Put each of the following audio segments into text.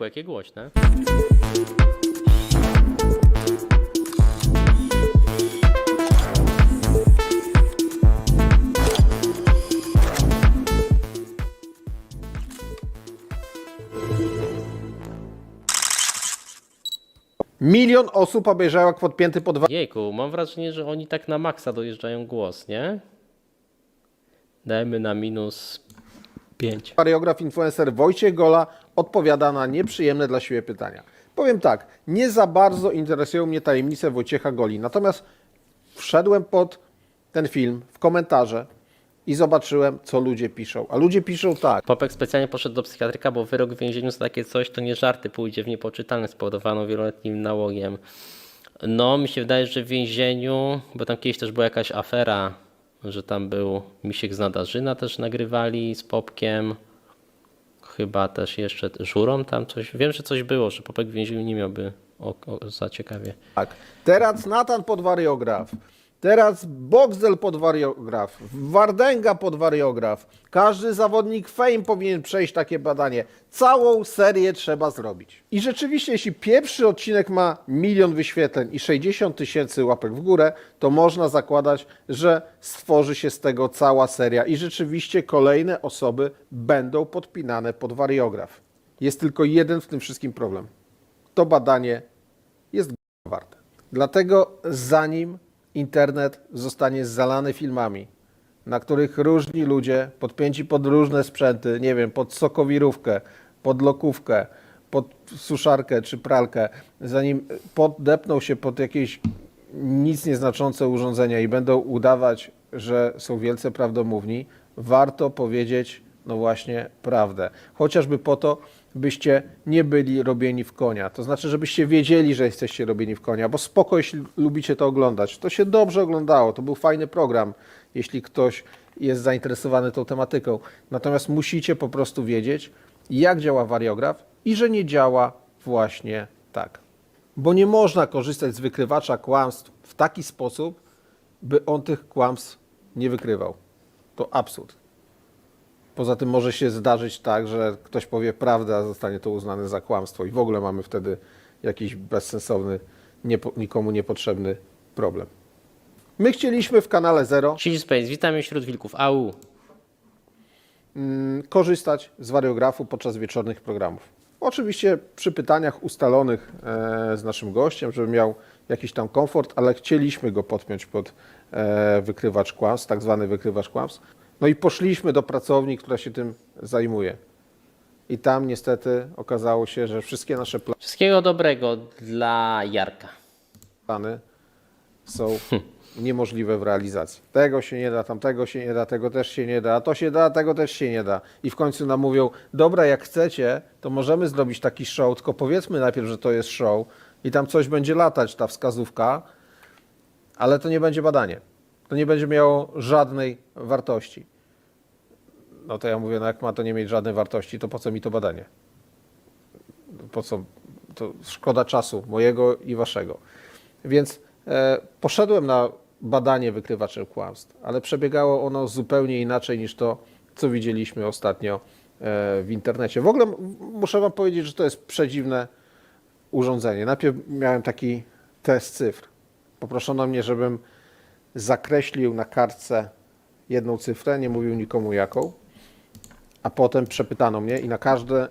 Ojejku, jakie głośne. Milion osób obejrzało jak podpięty pod Jejku, mam wrażenie, że oni tak na maksa dojeżdżają głos, nie? Dajmy na minus 5. wariograf influencer Wojciech Gola odpowiada na nieprzyjemne dla siebie pytania. Powiem tak, nie za bardzo interesują mnie tajemnice Wojciecha Goli, natomiast wszedłem pod ten film w komentarze i zobaczyłem, co ludzie piszą. A ludzie piszą tak. Popek specjalnie poszedł do psychiatryka, bo wyrok w więzieniu za takie coś to nie żarty pójdzie w niepoczytalne spowodowaną wieloletnim nałogiem. No, mi się wydaje, że w więzieniu, bo tam kiedyś też była jakaś afera, że tam był Misiek z Nadarzyna też nagrywali z Popkiem. Chyba też jeszcze Żurą tam coś. Wiem, że coś było, że Popek w więzieniu nie miałby o, o, za ciekawie. tak. Teraz Natan pod wariograf. Teraz Boxdel pod wariograf. Wardęga pod wariograf. Każdy zawodnik Fame powinien przejść takie badanie. Całą serię trzeba zrobić. I rzeczywiście, jeśli pierwszy odcinek ma milion wyświetleń i 60 tysięcy łapek w górę, to można zakładać, że stworzy się z tego cała seria i rzeczywiście kolejne osoby będą podpinane pod wariograf. Jest tylko jeden w tym wszystkim problem. To badanie jest warte. Dlatego zanim internet zostanie zalany filmami, na których różni ludzie podpięci pod różne sprzęty, nie wiem, pod sokowirówkę, pod lokówkę, pod suszarkę czy pralkę, zanim podepną się pod jakieś nic nieznaczące urządzenia i będą udawać, że są wielce prawdomówni, warto powiedzieć, no właśnie, prawdę. Chociażby po to, byście nie byli robieni w konia. To znaczy, żebyście wiedzieli, że jesteście robieni w konia, bo spoko, jeśli lubicie to oglądać. To się dobrze oglądało, to był fajny program, jeśli ktoś jest zainteresowany tą tematyką. Natomiast musicie po prostu wiedzieć, jak działa wariograf i że nie działa właśnie tak. Bo nie można korzystać z wykrywacza kłamstw w taki sposób, by on tych kłamstw nie wykrywał. To absurd. Poza tym może się zdarzyć tak, że ktoś powie prawdę, a zostanie to uznane za kłamstwo i w ogóle mamy wtedy jakiś bezsensowny, niepo, nikomu niepotrzebny problem. My chcieliśmy w kanale Zero Cheese Space, witamy wśród wilków. Au! mm, korzystać z wariografu podczas wieczornych programów. Oczywiście przy pytaniach ustalonych e, z naszym gościem, żeby miał jakiś tam komfort, ale chcieliśmy go podpiąć pod e, wykrywacz kłamstw, tak zwany wykrywacz kłamstw. No i poszliśmy do pracowni, która się tym zajmuje. I tam niestety okazało się, że wszystkie nasze Wszystkiego dobrego dla Jarka. plany są niemożliwe w realizacji. Tego się nie da, tamtego się nie da, tego też się nie da, a to się da, a tego też się nie da. I w końcu nam mówią, dobra, jak chcecie, to możemy zrobić taki show, tylko powiedzmy najpierw, że to jest show i tam coś będzie latać, ta wskazówka, ale to nie będzie badanie. To nie będzie miało żadnej wartości. No to ja mówię, no jak ma to nie mieć żadnej wartości, to po co mi to badanie? Po co? To szkoda czasu mojego i waszego. Więc e, poszedłem na badanie wykrywaczem kłamstw, ale przebiegało ono zupełnie inaczej niż to, co widzieliśmy ostatnio e, w internecie. W ogóle muszę wam powiedzieć, że to jest przedziwne urządzenie. Najpierw miałem taki test cyfr. Poproszono mnie, żebym zakreślił na kartce jedną cyfrę, nie mówił nikomu jaką, a potem przepytano mnie i na każde,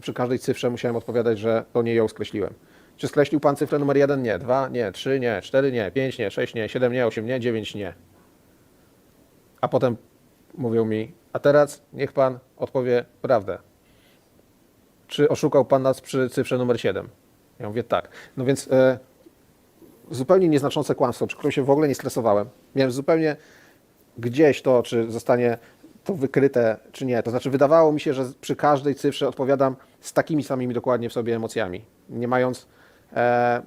przy każdej cyfrze musiałem odpowiadać, że to nie ją skreśliłem. Czy skreślił pan cyfrę numer 1? Nie. 2? Nie. 3? Nie. 4? Nie. 5? Nie. 6? Nie. 7? Nie. 8? Nie. 9? Nie. A potem mówią mi, a teraz niech pan odpowie prawdę. Czy oszukał pan nas przy cyfrze numer 7? Ja mówię tak. No więc e, zupełnie nieznaczące kłamstwo, przy którym się w ogóle nie stresowałem. Miałem zupełnie gdzieś to, czy zostanie to wykryte, czy nie. To znaczy, wydawało mi się, że przy każdej cyfrze odpowiadam z takimi samymi dokładnie w sobie emocjami, nie mając e,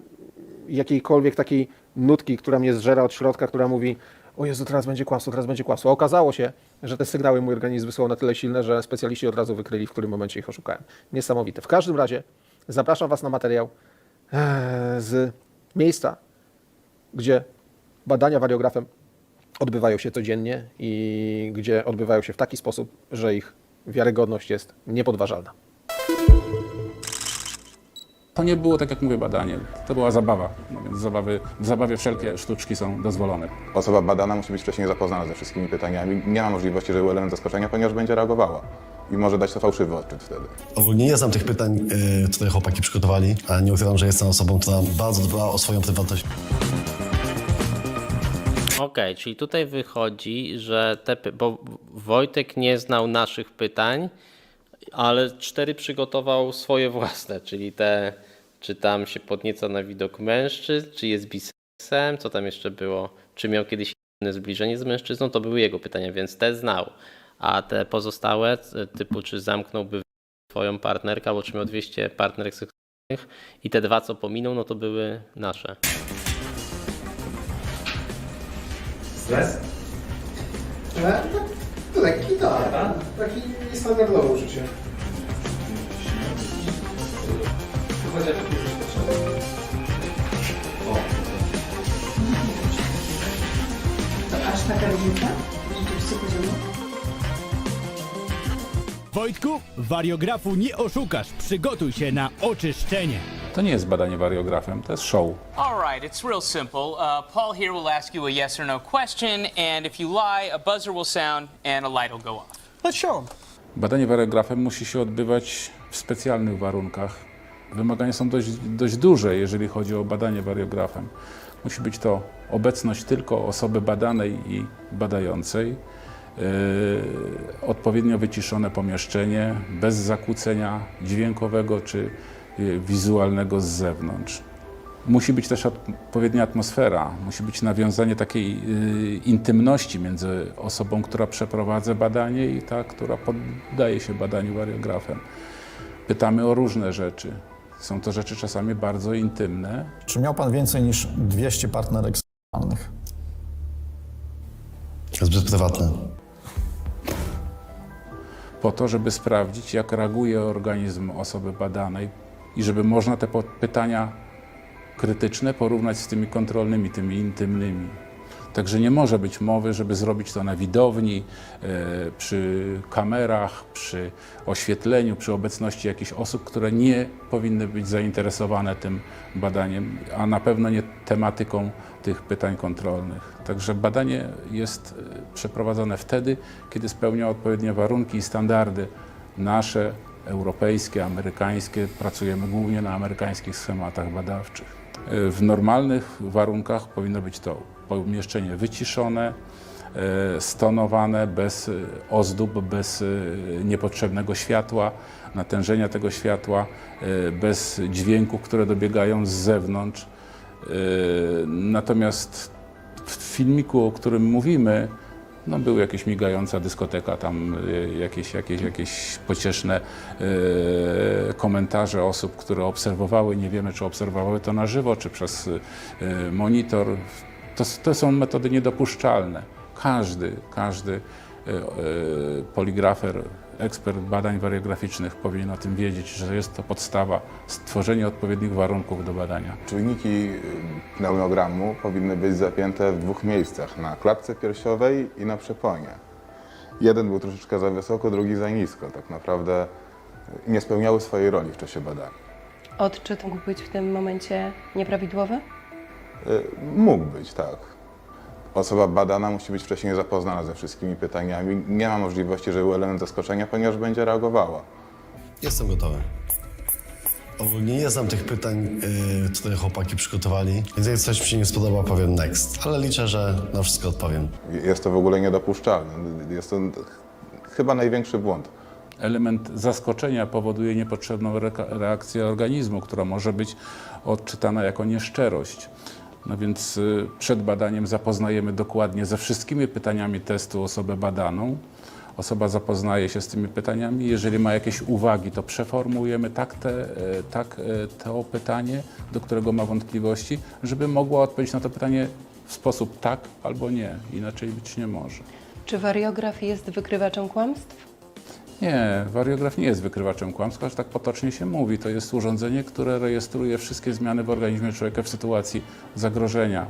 jakiejkolwiek takiej nutki, która mnie zżera od środka, która mówi: O Jezu, teraz będzie kłamstwo, teraz będzie kłamstwo. Okazało się, że te sygnały mój organizm wysłał na tyle silne, że specjaliści od razu wykryli, w którym momencie ich oszukałem. Niesamowite. W każdym razie zapraszam Was na materiał e, z miejsca, gdzie badania wariografem odbywają się codziennie i gdzie odbywają się w taki sposób, że ich wiarygodność jest niepodważalna. To nie było, tak jak mówię, badanie. To była zabawa. No więc zabawy, w zabawie wszelkie sztuczki są dozwolone. Osoba badana musi być wcześniej zapoznana ze wszystkimi pytaniami. Nie ma możliwości, żeby był element zaskoczenia, ponieważ będzie reagowała. I może dać to fałszywy odczyt wtedy. Ogólnie nie znam tych pytań, y, które chłopaki przygotowali, a nie ukrywam, że jestem osobą, która bardzo dba o swoją prywatność. Okej, czyli tutaj wychodzi, że te, bo Wojtek nie znał naszych pytań, ale cztery przygotował swoje własne, czyli te, czy tam się podnieca na widok mężczyzn, czy jest biseksem, co tam jeszcze było, czy miał kiedyś inne zbliżenie z mężczyzną, to były jego pytania, więc te znał. A te pozostałe, typu czy zamknąłby swoją partnerkę, albo czy miał 200 partnerek seksualnych i te dwa, co pominął, no to były nasze. Stres? Tak, to lekki tak. Taki niestandardowe uczucie. To aż taka różnica? Rzeczywiście poziomu? Wojtku, wariografu nie oszukasz. Przygotuj się na oczyszczenie. To nie jest badanie wariografem, to jest show. All right, it's real simple. Uh, Paul here will ask you a yes or no question, and if you lie, a buzzer will sound and a light will go off. Let's show 'em. Badanie wariografem musi się odbywać w specjalnych warunkach. Wymagania są dość, dość duże, jeżeli chodzi o badanie wariografem. Musi być to obecność tylko osoby badanej i badającej, yy, odpowiednio wyciszone pomieszczenie, bez zakłócenia dźwiękowego czy wizualnego z zewnątrz. Musi być też odpowiednia atmosfera, musi być nawiązanie takiej y, intymności między osobą, która przeprowadza badanie i ta, która poddaje się badaniu wariografem. Pytamy o różne rzeczy. Są to rzeczy czasami bardzo intymne. Czy miał pan więcej niż 200 partnerek seksualnych? Zbyt prywatne. po to, żeby sprawdzić, jak reaguje organizm osoby badanej i żeby można te pytania krytyczne porównać z tymi kontrolnymi, tymi intymnymi. Także nie może być mowy, żeby zrobić to na widowni, e, przy kamerach, przy oświetleniu, przy obecności jakichś osób, które nie powinny być zainteresowane tym badaniem, a na pewno nie tematyką tych pytań kontrolnych. Także badanie jest e, przeprowadzone wtedy, kiedy spełnia odpowiednie warunki i standardy nasze, europejskie, amerykańskie. Pracujemy głównie na amerykańskich schematach badawczych. E, W normalnych warunkach powinno być to pomieszczenie wyciszone, e, stonowane, bez e, ozdób, bez niepotrzebnego światła, natężenia tego światła, bez dźwięków, które dobiegają z zewnątrz. Natomiast w filmiku, o którym mówimy, no był jakieś migająca dyskoteka, tam e, jakieś, jakieś, jakieś pocieszne e, komentarze osób, które obserwowały. Nie wiemy, czy obserwowały to na żywo, czy przez e, monitor. To, to są metody niedopuszczalne. Każdy, każdy poligrafer, ekspert badań wariograficznych powinien o tym wiedzieć, że jest to podstawa stworzenia odpowiednich warunków do badania. Czujniki pneumogramu powinny być zapięte w dwóch miejscach, na klatce piersiowej i na przeponie. Jeden był troszeczkę za wysoko, drugi za nisko. Tak naprawdę y, nie spełniały swojej roli w czasie badania. Odczyt mógł być w tym momencie nieprawidłowy? Y, Mógł być, tak. Osoba badana musi być wcześniej zapoznana ze wszystkimi pytaniami. Nie ma możliwości, żeby był element zaskoczenia, ponieważ będzie reagowała. Jestem gotowy. Ogólnie nie znam tych pytań, y, które chłopaki przygotowali, więc jak coś mi się nie spodoba, powiem next. Ale liczę, że na wszystko odpowiem. Jest to w ogóle niedopuszczalne. Jest to chyba największy błąd. Element zaskoczenia powoduje niepotrzebną reakcję organizmu, która może być odczytana jako nieszczerość. No więc y, przed badaniem zapoznajemy dokładnie ze wszystkimi pytaniami testu osobę badaną. Osoba zapoznaje się z tymi pytaniami. Jeżeli ma jakieś uwagi, to przeformułujemy tak, te, e, tak e, to pytanie, do którego ma wątpliwości, żeby mogła odpowiedzieć na to pytanie w sposób tak albo nie. Inaczej być nie może. Czy wariograf jest wykrywaczem kłamstw? Nie, wariograf nie jest wykrywaczem kłamstwa, że tak potocznie się mówi. To jest urządzenie, które rejestruje wszystkie zmiany w organizmie człowieka w sytuacji zagrożenia.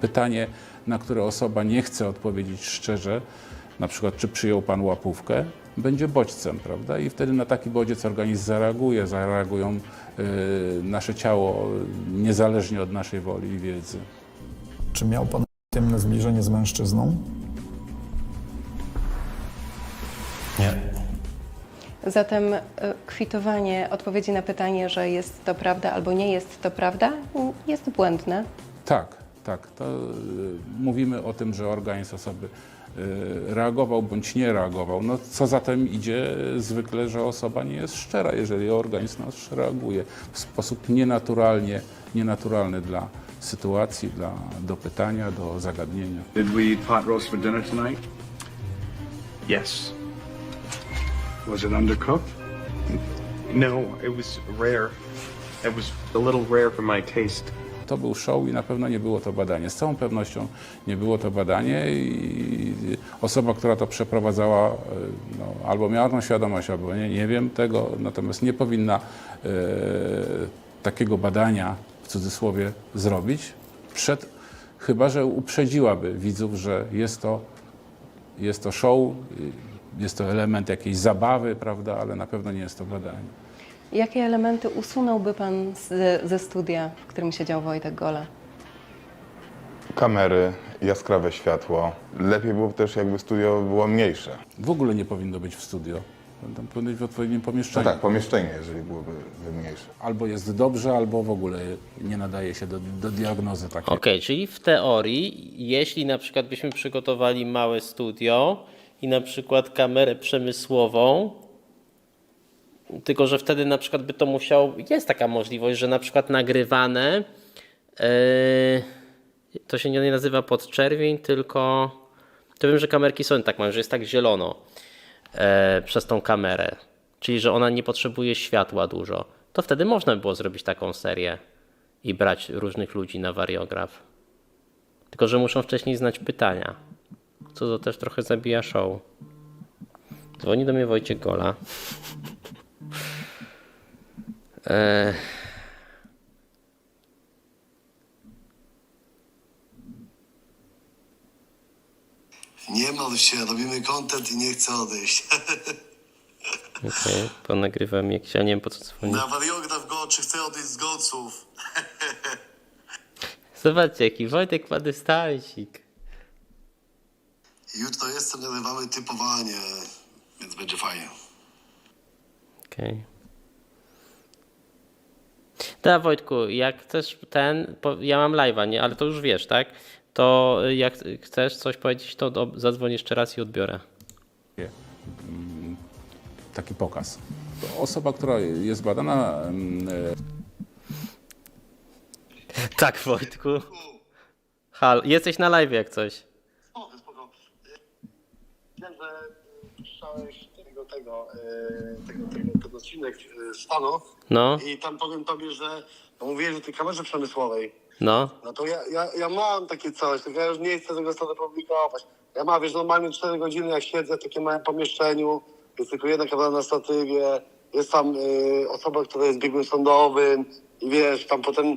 Pytanie, na które osoba nie chce odpowiedzieć szczerze, na przykład czy przyjął Pan łapówkę, będzie bodźcem, prawda? I wtedy na taki bodziec organizm zareaguje, zareagują y, nasze ciało niezależnie od naszej woli i wiedzy. Czy miał pan intymne zbliżenie z mężczyzną? Zatem e, kwitowanie odpowiedzi na pytanie, że jest to prawda albo nie jest to prawda, jest błędne. Tak, tak. To y, mówimy o tym, że organizm osoby y, reagował bądź nie reagował. No, co za tym idzie zwykle, że osoba nie jest szczera, jeżeli organizm nasz reaguje w sposób nienaturalnie, nienaturalny dla sytuacji, dla dopytania, do zagadnienia. Did we eat pot roast for dinner tonight? Yes. Was it undercooked? No, it was rare. It was a little rare for my taste. To był show i na pewno nie było to badanie. Z całą pewnością nie było to badanie i osoba, która to przeprowadzała, e, no, albo miała tą świadomość, albo nie, nie wiem tego, natomiast nie powinna e, takiego badania w cudzysłowie zrobić przed, chyba że uprzedziłaby widzów, że jest to, jest to show, jest to element jakiejś zabawy, prawda, ale na pewno nie jest to badanie. Jakie elementy usunąłby Pan z, ze studia, w którym siedział Wojtek Gola? Kamery, jaskrawe światło. Lepiej było też jakby studio było mniejsze. W ogóle nie powinno być w studio. Tam powinno być w odpowiednim No pomieszczeniu. tak, pomieszczenie, jeżeli byłoby mniejsze. Albo jest dobrze, albo w ogóle nie nadaje się do, do diagnozy takiej. Okej, czyli w teorii, jeśli na przykład byśmy przygotowali małe studio i na przykład kamerę przemysłową, tylko że wtedy na przykład by to musiało, jest taka możliwość, że na przykład nagrywane, yy, to się nie nazywa podczerwień, tylko to wiem, że kamerki są tak mają, że jest tak zielono e, przez tą kamerę, czyli że ona nie potrzebuje światła dużo, to wtedy można by było zrobić taką serię i brać różnych ludzi na wariograf. Tylko, że muszą wcześniej znać pytania, co to też trochę zabija show. Dzwoni do mnie Wojciech Gola. Eee, Nie martw się, robimy content i nie chcę odejść. Okej, ponagrywam jak ja nie wiem po co dzwoni. Na wariograf go, czy chcę odejść z golców. Zobaczcie, jaki Wojtek ma dystansik. Jutro jestem, nagrywamy typowanie, więc będzie fajnie. Okej. Da Wojtku, jak chcesz ten, ja mam live'a, nie, ale to już wiesz, tak? To y, jak chcesz coś powiedzieć, to do, zadzwoń jeszcze raz i odbiorę. Taki pokaz. To Osoba, która jest badana, mm, e, Tak, Wojtku. Hal, jesteś na live jak coś. Spoko, spoko. Wiem, że puszczałeś tego, tego, tego, tego, ten odcinek z Stanów No, i tam powiem tobie, że no mówiłeś o tej kamerze przemysłowej. no. No to ja, ja, ja mam takie coś, tylko ja już nie chcę tego stąd publikować. Ja mam, wiesz, normalnie 4 godziny jak siedzę w takim małym pomieszczeniu, jest tylko jedna kamera na statywie, jest tam y, osoba, która jest biegłym sądowym i wiesz, tam potem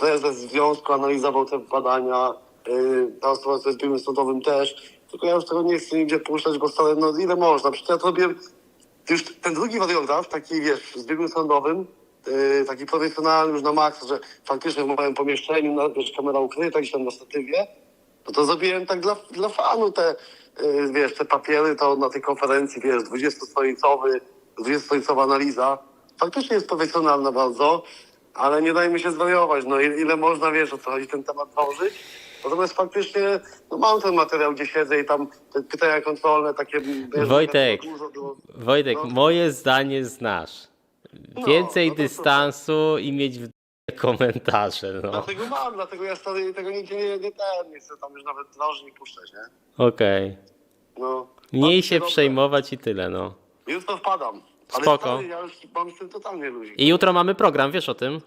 prezes związku analizował te badania, y, ta osoba, która jest biegłym sądowym też, tylko ja już tego nie chcę nigdzie puszczać, bo stale, no ile można, przecież ja to robiłem już ten drugi wariograf, taki wiesz, z biegłym sądowym, yy, taki profesjonalny już na maksa, że faktycznie w moim pomieszczeniu, na, wiesz, kamera ukryta gdzieś tam na statywie, no to zrobiłem tak dla, dla fanu te, yy, wiesz, te papiery, to na tej konferencji, wiesz, 20-stronicowy, 20-stronicowa analiza. Faktycznie jest profesjonalna bardzo, ale nie dajmy się zwariować, no ile, można, wiesz, o co chodzi ten temat dążyć. Natomiast faktycznie, no mam ten materiał, gdzie siedzę i tam te pytania kontrolne, takie... Wiesz, Wojtek. dużo było. Wojtek, No. moje zdanie znasz. Więcej no to dystansu i mieć w komentarze, no. Dlatego mam, dlatego ja stary, tego nigdzie nie, nie, ten, nie chcę tam już nawet drąży nie puszczać, nie? Okej. No. Mniej się dobrze. przejmować i tyle, no. Jutro wpadam. Ale Spoko. Stary, ja już mam z tym totalnie ludzi. I jutro mamy program, wiesz o tym?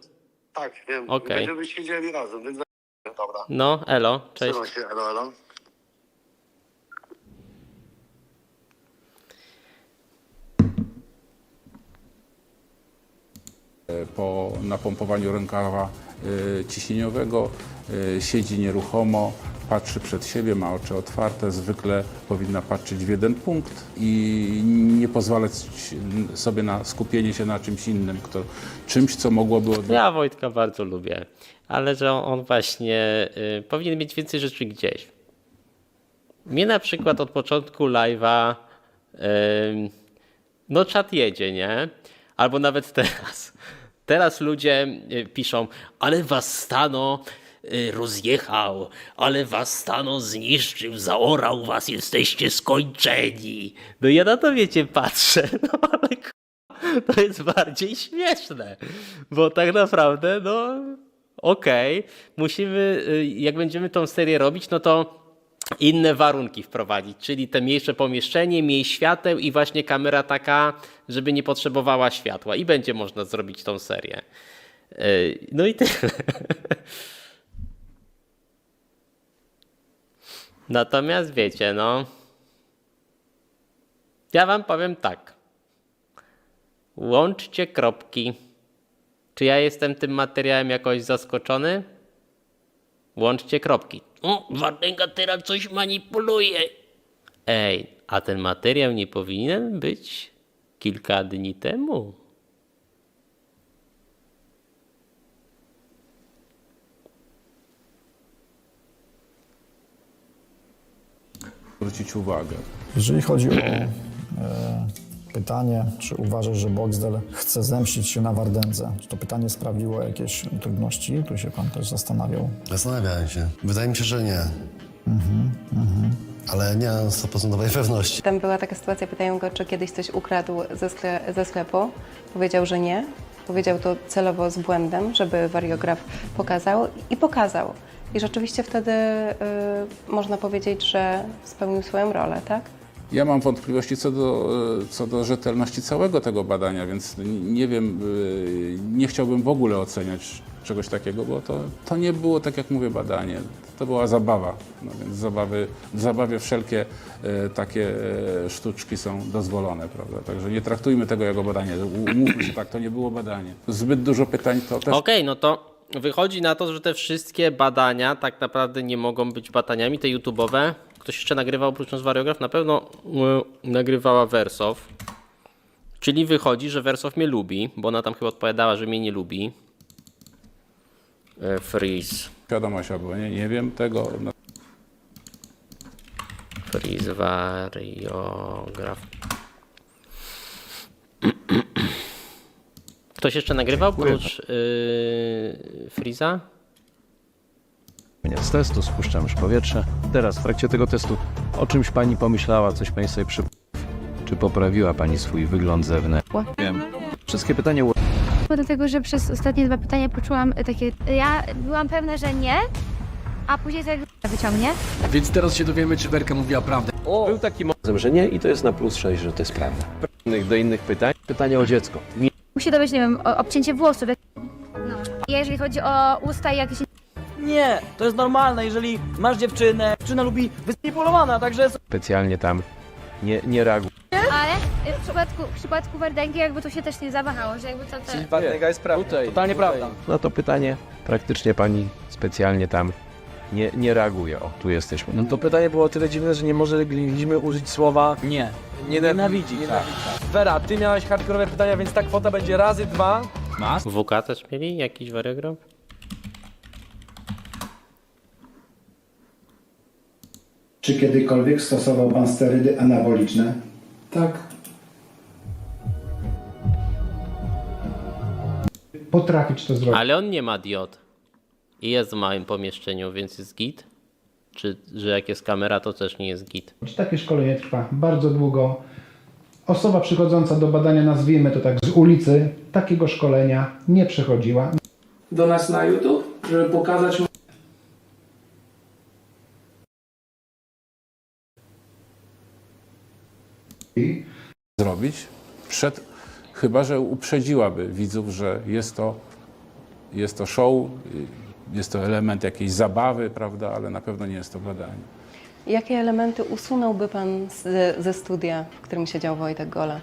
Tak, wiem. Okej. Będziemy siedzieli razem, więc dobra. No, elo, cześć. Trzymaj się, elo, elo. po napompowaniu rękawa e, ciśnieniowego e, siedzi nieruchomo, patrzy przed siebie, ma oczy otwarte, zwykle powinna patrzeć w jeden punkt i nie pozwalać sobie na skupienie się na czymś innym, kto, czymś, co mogłoby. Ja Wojtka bardzo lubię, ale że on, właśnie y, powinien mieć więcej rzeczy gdzieś. Mnie na przykład od początku live'a y, no czat jedzie, nie? Albo nawet teraz. Teraz ludzie y, piszą, ale was Stano rozjechał, ale was Stano zniszczył, zaorał was, jesteście skończeni. No ja na to wiecie patrzę, no ale to jest bardziej śmieszne, bo tak naprawdę, no okej, musimy, y, jak będziemy tą serię robić, no to inne warunki wprowadzić, czyli te mniejsze pomieszczenie, mniej świateł i właśnie kamera taka, żeby nie potrzebowała światła i będzie można zrobić tą serię. Y, No i tyle. Natomiast wiecie, no. Ja wam powiem tak. Łączcie kropki. Czy ja jestem tym materiałem jakoś zaskoczony? Łączcie kropki. O, Wardęga teraz coś manipuluje. Ej, a ten materiał nie powinien być kilka dni temu. Zwrócić uwagę. Jeżeli chodzi o e, pytanie, czy uważasz, że Boxdel chce zemścić się na Wardędze, czy to pytanie sprawiło jakieś trudności? Tu się pan też zastanawiał. Zastanawiałem się. Wydaje mi się, że nie. Ale nie mam 100% pewności. Tam była taka sytuacja, pytają go, czy kiedyś coś ukradł ze, skle- ze sklepu. Powiedział, że nie. Powiedział to celowo z błędem, żeby wariograf pokazał i pokazał. I rzeczywiście wtedy y, można powiedzieć, że spełnił swoją rolę, tak? Ja mam wątpliwości co do, e, co do rzetelności całego tego badania, więc nie wiem, e, nie chciałbym w ogóle oceniać czegoś takiego, bo to, to nie było, tak jak mówię, badanie. To była zabawa. No więc zabawy, w zabawie wszelkie e, takie e, sztuczki są dozwolone, prawda? Także nie traktujmy tego jako badanie. Umówmy się tak, to nie było badanie. Zbyt dużo pytań to też Okej, no to wychodzi na to, że te wszystkie badania tak naprawdę nie mogą być badaniami, te YouTube'owe. Ktoś jeszcze nagrywał oprócz nas wariograf? Na pewno y, nagrywała Wersow. Czyli wychodzi, że Wersow mnie lubi, bo ona tam chyba odpowiadała, że mnie nie lubi. E, Freeze. świadomość albo nie, nie wiem tego. Freeze wariograf. Ktoś jeszcze nagrywał oprócz yy, Freeza? Z testu spuszczam już powietrze. Teraz w trakcie tego testu o czymś pani pomyślała, coś pani sobie przy... Czy poprawiła pani swój wygląd zewnętrzny? Wiem. Wszystkie pytania Dlatego, że przez ostatnie dwa pytania poczułam takie. Ja byłam pewna, że nie, a później tak wyciągnie. Więc teraz się dowiemy, czy Werka mówiła prawdę. Był taki moment, że nie i to jest na plus 6, że to jest prawda. Do innych pytań. Pytanie o dziecko. Musi to być, nie wiem, o- obcięcie włosów. jak- No. Jeżeli chodzi o usta i jakieś... Nie, to jest normalne, jeżeli masz dziewczynę, dziewczyna lubi być manipulowana, także... Specjalnie tam nie, nie reaguje. Ale y, w przypadku, w przypadku Wardęgi jakby to się też nie zawahało, że jakby to... Te... Wardęga jest prawda. Totalnie prawda. Na to pytanie praktycznie pani specjalnie tam nie, nie reaguje. O, tu jesteśmy. No to pytanie było o tyle dziwne, że nie mogliśmy użyć słowa nie. Nienawidzić. Wera, ty miałeś hardkorowe pytania, więc ta kwota będzie razy dwa. WK też mieli jakiś wariograf? Czy kiedykolwiek stosował pan sterydy anaboliczne? Tak. Potrafić to zrobić. Ale on nie ma diod. I jest w małym pomieszczeniu, więc jest git? Czy że jak jest kamera, to też nie jest git? Takie szkolenie trwa bardzo długo. Osoba przychodząca do badania, nazwijmy to tak z ulicy, takiego szkolenia nie przechodziła. Do nas na YouTube, żeby pokazać zrobić, przed, chyba że uprzedziłaby widzów, że jest to, jest to show, jest to element jakiejś zabawy, prawda, ale na pewno nie jest to badanie. Jakie elementy usunąłby Pan z, ze studia, w którym siedział Wojtek Gola?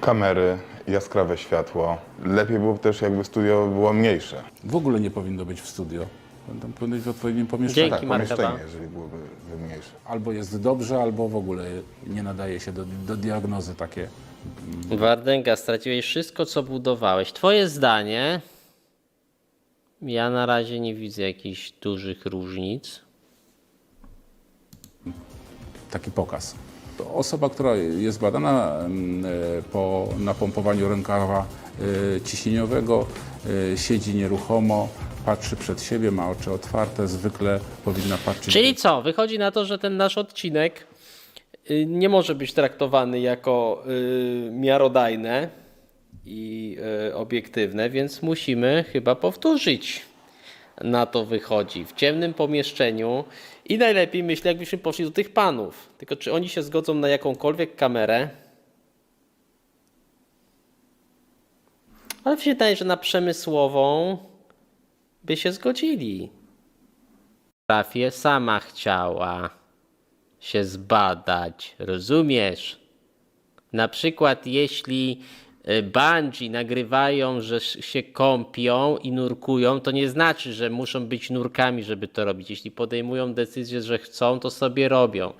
Kamery, jaskrawe światło. Lepiej było też jakby studio było mniejsze. W ogóle nie powinno być w studio. Będą powinny być w odpowiednim pomieszczeniu. Dzięki, tak, Marta. pomieszczenie, jeżeli byłoby mniejsze. Albo jest dobrze, albo w ogóle nie nadaje się do, do diagnozy takie. Wardęga, straciłeś wszystko, co budowałeś. Twoje zdanie. Ja na razie nie widzę jakichś dużych różnic. taki pokaz. To osoba, która jest badana mm, e, po napompowaniu rękawa e, ciśnieniowego, e, siedzi nieruchomo, patrzy przed siebie, ma oczy otwarte, zwykle powinna patrzeć. Czyli co? Wychodzi na to, że ten nasz odcinek y, nie może być traktowany jako y, miarodajne i y, obiektywne, więc musimy chyba powtórzyć. Na to wychodzi w ciemnym pomieszczeniu i najlepiej myślę, jakbyśmy poszli do tych panów. Tylko czy oni się zgodzą na jakąkolwiek kamerę? Ale się wydaje, że na przemysłową by się zgodzili. Rafie sama chciała się zbadać, rozumiesz? Na przykład jeśli bungee nagrywają, że się kąpią i nurkują, to nie znaczy, że muszą być nurkami, żeby to robić. Jeśli podejmują decyzję, że chcą, to sobie robią.